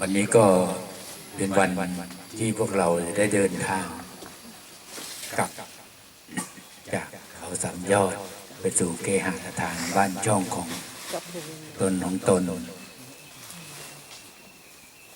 วันนี้ก็เป็นวันที่พวกเราได้เดินทางกลับจากเขาสามยอดไปสู่เกหสถานบ้านช่องของตนของตน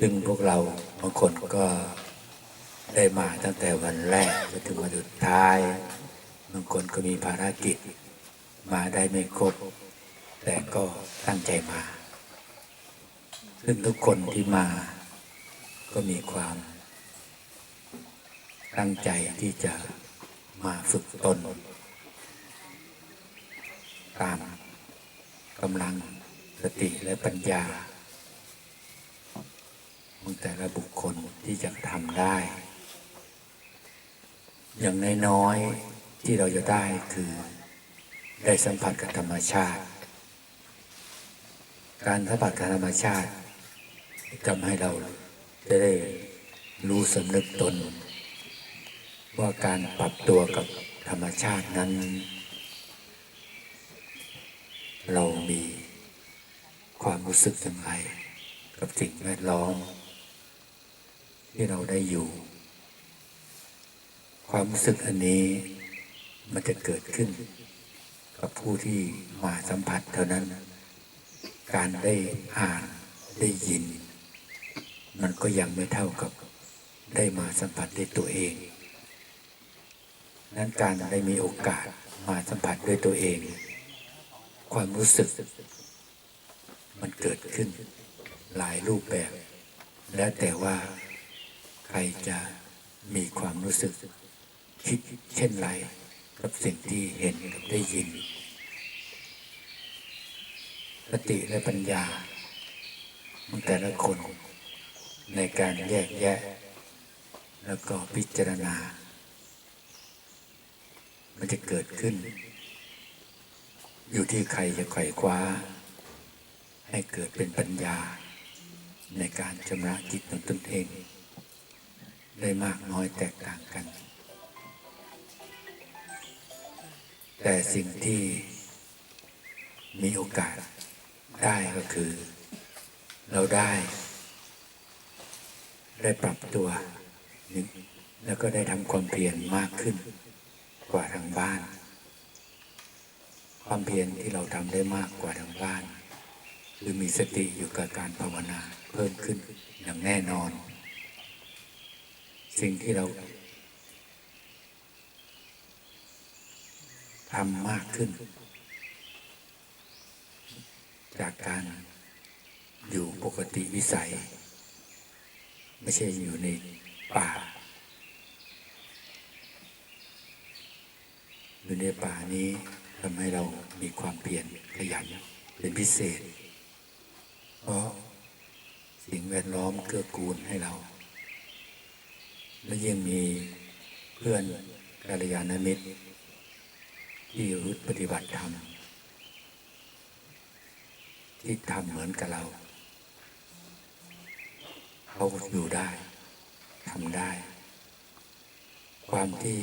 ซึ่งพวกเราบางคนก็ได้มาตั้งแต่วันแรกจนถึงวันสุดท้าย บางคนก็มีภารกิจ มาได้ไม่ครบ แต่ก็ตั้งใจมา ซึ่งทุกคนที่มา ก็มีความตั้งใจที่จะมาฝึกตน ตามกำลังสติและปัญญาของแต่ละบุคคลที่จะทำได้ อย่างน้อยๆที่เราจะได้คือ ได้สัมผัสกับธรรมชาติ การสัมผัสกับธรรมชาติ ทำให้เราจะได้รู้สำนึกตน ว่าการปรับตัวกับธรรมชาตินั้น เรามีความรู้สึกอย่างไรกับสิ่งแวดล้อม ที่เราได้อยู่ ความรู้สึกอันนี้มันจะเกิดขึ้น กับผู้ที่มาสัมผัสเท่านั้น การได้อ่านได้ยิน มันก็ยังไม่เท่ากับได้มาสัมผัสด้วยตัวเอง นั้นการได้มีโอกาสมาสัมผัสด้วยตัวเอง ความรู้สึก มันเกิดขึ้นหลายรูปแบบ แล้วแต่ว่าใครจะมีความรู้สึก คิดเช่นไรกับสิ่งที่เห็นกับได้ยินสติและปัญญาของแต่ละคน ในการแยกแยะ แล้วก็พิจารณา มันจะเกิดขึ้น อยู่ที่ใครจะไขว่คว้า ให้เกิดเป็นปัญญา ในการชำระจิตของตนเอง ได้มากน้อยแตกต่างกัน แต่สิ่งที่มีโอกาสได้ก็คือ เราได้ ได้ปรับตัวนึ่แล้วก็ได้ทำความเพียรมากขึ้น กว่าทางบ้าน ความเพียรที่เราทำได้มากกว่าทางบ้าน หรือมีสติอยู่กับการภาวนาเพิ่มขึ้นอย่างแน่นอน สิ่งที่เราทำมากขึ้น จากการอยู่ปกติวิสัย ไม่ใช่อยู่ในป่า อยู่ในป่านี้ทำให้เรามีความเพียรขยันเป็นพิเศษ เพราะสิ่งแวดล้อมเกื้อกูลให้เรา และยังมีเพื่อนกัลยาณมิตร ที่รุดปฏิบัติธรรมที่ทำเหมือนกับเรา เขาอยู่ได้ทำได้ ความที่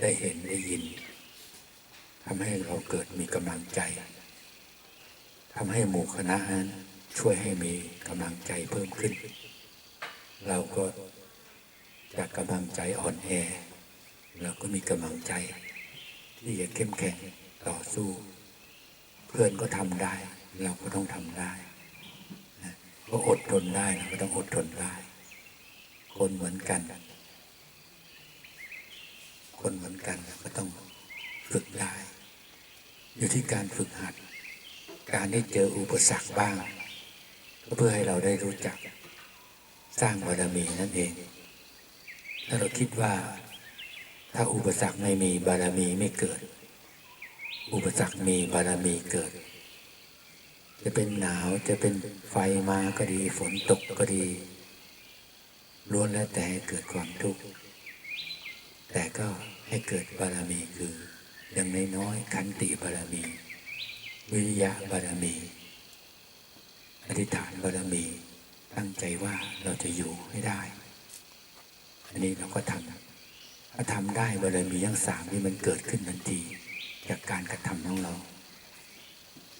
ได้เห็นได้ยินทำให้เราเกิดมีกำลังใจทำให้หมู่คณะนั้นช่วยให้มีกำลังใจเพิ่มขึ้น เราก็จากกำลังใจอ่อนแอเราก็มีกำลังใจ ที่จะเข้มแข็งต่อสู้ เพื่อนก็ทำได้ เราก็ต้องทำได้ ก็อดทนได้เราก็ต้องอดทนได้ คนเหมือนกัน คนเหมือนกันก็ต้องฝึกได้ อยู่ที่การฝึกหัด การได้เจออุปสรรคบ้างก็เพื่อให้เราได้รู้จัก สร้างบารมีนั่นเอง ถ้าเราคิดว่า ถ้าอุปสรรคไม่มีบารมีไม่เกิด อุปสรรคมีบารมีเกิด จะเป็นหนาวจะเป็นไฟมาก็ดี ฝนตกก็ดีล้วนแล้วแต่เกิดความทุกข์แต่ก็ให้เกิดบารมีคืออย่างน้อยๆขันติบารมี วิริยะบารมี อธิษฐานบารมี ตั้งใจว่าเราจะอยู่ให้ได้ อันนี้เราก็ทำถ้าทำได้บารมีทั้งสามนี่มันเกิดขึ้นทันที จากการกระทำของเรา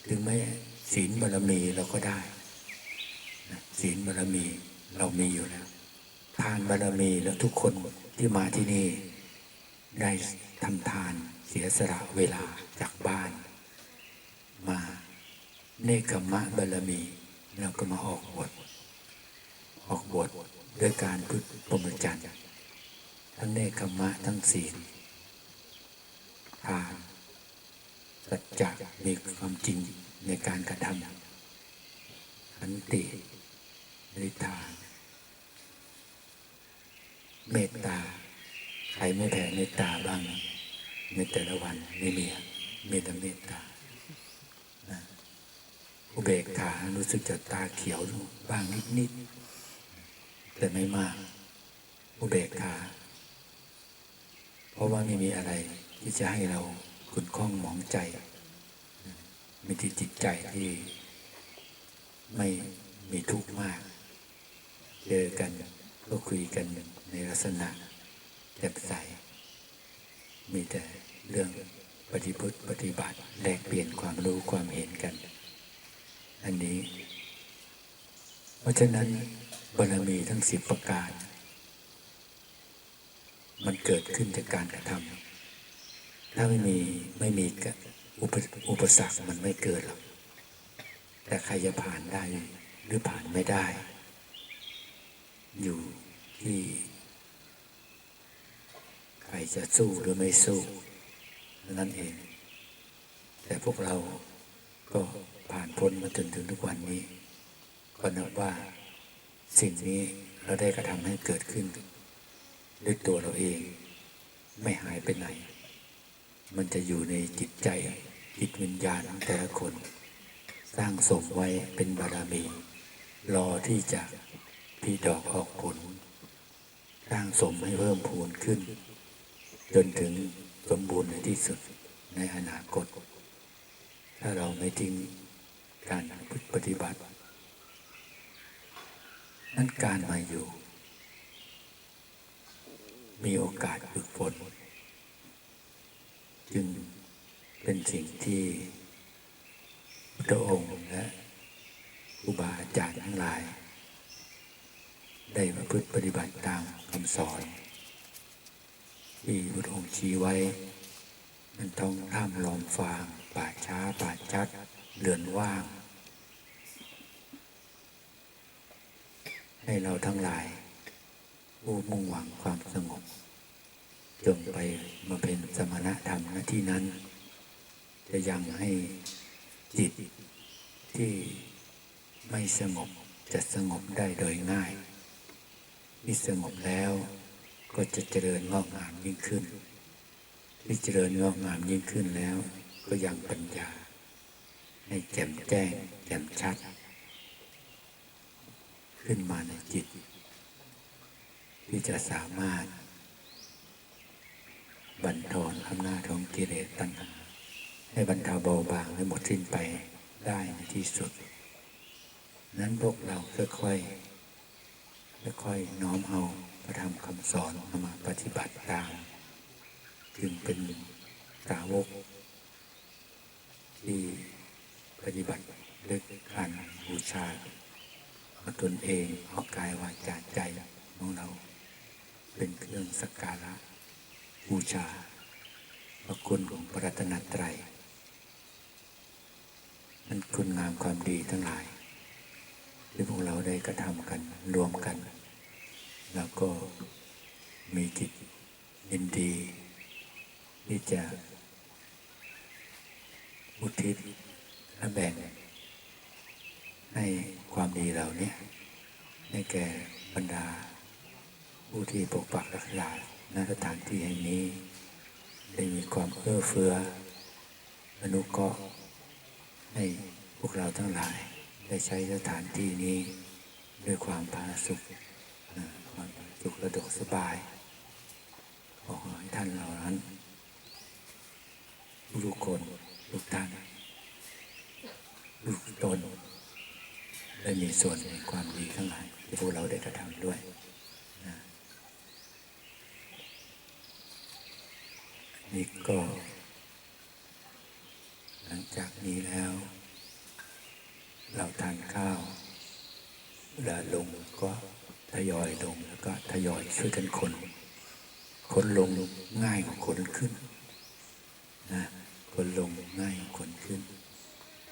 ถึงแม้ ศีลบารมีเราก็ได้ศีลบารมีเรามีอยู่แล้วทานบารมีแล้วทุกคนที่มาที่นี่ ได้ทำทานเสียสละเวลาจากบ้าน มาเนกขมะบารมีเราก็มาออกบทออกบทด้วยการพึ่งพรหมจรรย์ทั้งเนกขมะทั้งศีลทาน สัจจะมีความจริงในการกระทำขันตินิทานเมตตาใครไม่แผ่เมตตาบ้างในแต่ละวันไม่มีอะมีแต่เมตตาอุเบกขารู้สึกจะตาเขียวบ้างนิดๆแต่ไม่มาก อุเบกขา เพราะว่าไม่มีอะไรที่จะให้เรา ขุนข้องหมองใจมีที่จิตใจที่ไม่มีทุกข์มาก เจอกันก็คุยกันในลักษณะแจ่มใส มีแต่เรื่องปฏิพฤติปฏิบัติแลกเปลี่ยนความรู้ความเห็นกัน อันนี้ เพราะฉะนั้นบารมีทั้งสิบประการ มันเกิดขึ้นจากการกระทำ ถ้าไม่มีไม่มีอุปอุปสรรคมันไม่เกิดหรอกแต่ใครจะผ่านได้หรือผ่านไม่ได้ อยู่ที่ ใครจะสู้หรือไม่สู้นั่นเอง แต่พวกเราก็ผ่านพ้นมาจนถึงทุกวันนี้ก็นับว่าสิ่งนี้เราได้กระทำให้เกิดขึ้นด้วยตัวเราเอง ไม่หายไปไหน มันจะอยู่ในจิตใจจิตวิญญาณของแต่ละคน สร้างสมไว้เป็นบารมี รอที่จะพี่ดอกออกผล สร้างสมให้เพิ่มพูนขึ้น จนถึงสมบูรณ์ในที่สุดในอนาคต ถ้าเราไม่ทิ้งการปฏิบัติ นั่นการมาอยู่ มีโอกาสฝึกฝน จึงเป็นสิ่งที่พระองค์และครูบาอาจารย์ทั้งหลาย ได้มาพึ่ปฏิบัติตามคำสอนที่พระองค์ชี้ไว้ มันต้องท่ามลอมฟางป่าช้าป่าชัดเลือนว่าง ให้เราทั้งหลายผู้มุ่งหวังความสงบ จงไปมาเป็นสมณธรรมณที่นั้น จะยังให้จิตที่ไม่สงบจะสงบได้โดยง่ายที่สงบแล้วก็จะเจริญงอกงามยิ่งขึ้นที่เจริญงอกงามยิ่งขึ้นแล้ว ก็ยังปัญญา ให้แจ่มแจ้งแจ่มชัด ขึ้นมาในจิต ที่จะสามารถ บันทอนอำนาจของกิเลสตัณหาให้บรรเทาเบาบางให้หมดสิ้นไปได้ในที่สุด นั้นพวกเราค่อยๆค่อยๆน้อมเอาพระธรรมคำสอนเอามาปฏิบัติตาม จึงเป็นสาวก ที่ปฏิบัติด้วยการบูชาเอาตนเองเอากายวาจาใจของเรา เป็นเครื่องสักการะ บูชา พระคุณของพระรัตนตรัยนั้นคุณงามความดีทั้งหลาย ที่พวกเราได้กระทำกันรวมกัน แล้วก็มีจิตยินดีที่จะอุทิศและแบ่งให้ความดีเหล่านี้ให้แก่บรรดาผู้ที่ปกปักรักษา ณสถานที่แห่งนี้ ได้มีความเอื้อเฟื้ออนุเคราะห์ให้พวกเราทั้งหลาย ได้ใช้สถานที่นี้ ด้วยความผาสุขความผาสุขระดกสบายขอให้ท่านเหล่านั้นทุกคนทุกท่านทุกตนได้มีส่วนในความดีทั้งหลายที่พวกเราได้กระทำด้วยนะ นี่ก็ หลังจากนี้แล้ว เราทานข้าวเวลาลงก็ทยอยลงแล้วก็ทยอยช่วยกันคนคนลงง่ายกว่าคนขึ้นนะคนลงง่ายคนขึ้น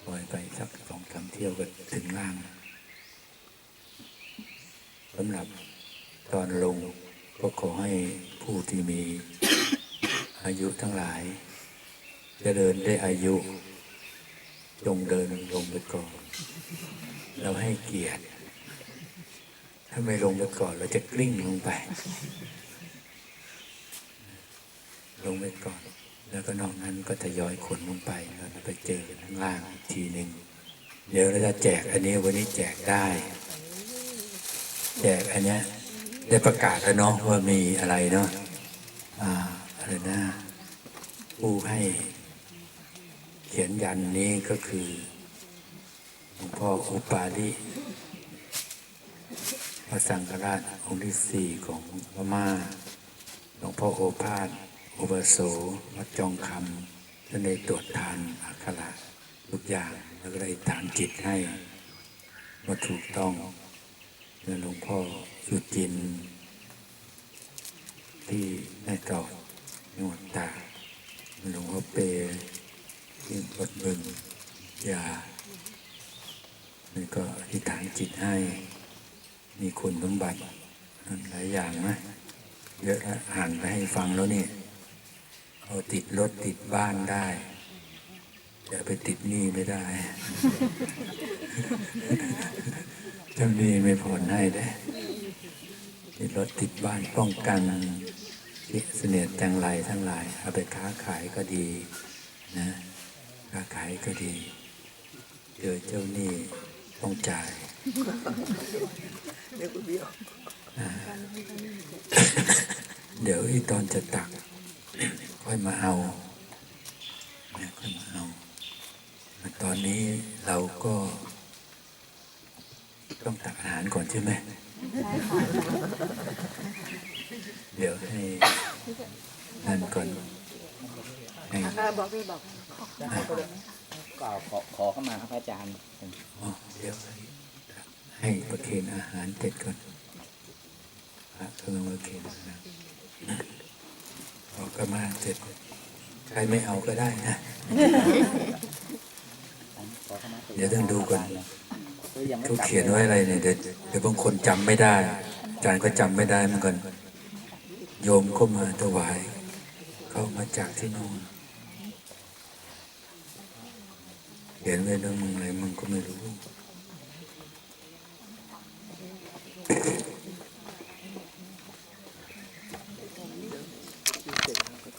ปล่อยไปสักสองสามเที่ยวก็ถึงล่างสำหรับตอนลงก็ขอให้ผู้ที่มี อายุทั้งหลายจะเดินได้อายุ จงเดินลงไปก่อน เราให้เกียรติ ถ้าไม่ลงไปก่อน เราจะกลิ้งลงไป ลงไปก่อน แล้วก็นอกนั้นก็ทยอยขนลงไปแล้วไปเจอข้างล่างอีกทีหนึ่งเดี๋ยวเราจะแจกอันนี้วันนี้แจกได้ แจกอันนี้ได้ประกาศแล้วเนาะว่ามีอะไรเนาะอ่า อะไรนะ ผู้ให้เขียนยันนี้ก็คือหลวงพ่ออุปาลิพระสังฆราชองค์ที่สี่ของพม่าหลวงพ่อโอภาสอุปโสวัดจองคำท่านได้ตรวจทานอักขระทุกอย่างแล้วก็ได้ฐานจิตให้ว่าถูกต้องแล้วหลวงพ่อสุจินที่แม่กลอกจั งวดตาหลวงพ่อเปย์ที่วัดบึงยานี่ก็อธิษฐานจิตให้ มีคุณสมบัติหลายอย่างนะเยอะแล้วอ่านไปให้ฟังแล้วนี่เอาติดรถติดบ้านได้แต่ไปติดหนี้ไม่ได้เจ้าหนี้ไม่ผ่อนให้ได้ติดรถติดบ้านป้องกัน เสนียดจังไรทั้งหลายเอาไปค้าขายก็ดีนะค้าขายก็ดีเจอเจ้าหนี้ต้องจ่ายเดี๋ยวอีตอนจะตัก ค่อยมาเอานะค่อยมาเอาตอนนี้เราก็ต้องตักอาหารก่อนใช่ไหม เดี๋ยว ให้นั่นก่อนให้บอกพี่บอกก็ขอขอเข้ามาครับอาจารย์อ๋อเดี๋ยวให้ให้ประเคนอาหารเสร็จก่อนพระกำลังประเคนอาหารพอก็มาเสร็จใครไม่เอาก็ได้นะขอเข้ามาเดี๋ยวต้องดูก่อนคือยังไม่เขากลับเขียนไว้อะไรเนี่ยเดี๋ยวเดี๋ยวบางคนจำไม่ได้อาจารย์ก็จำไม่ได้เหมือนกัน โยมก็มาถวาย เข้ามาจากที่นู่นเห็นไว้เรื่องมึงอะไรมึงก็ไม่รู้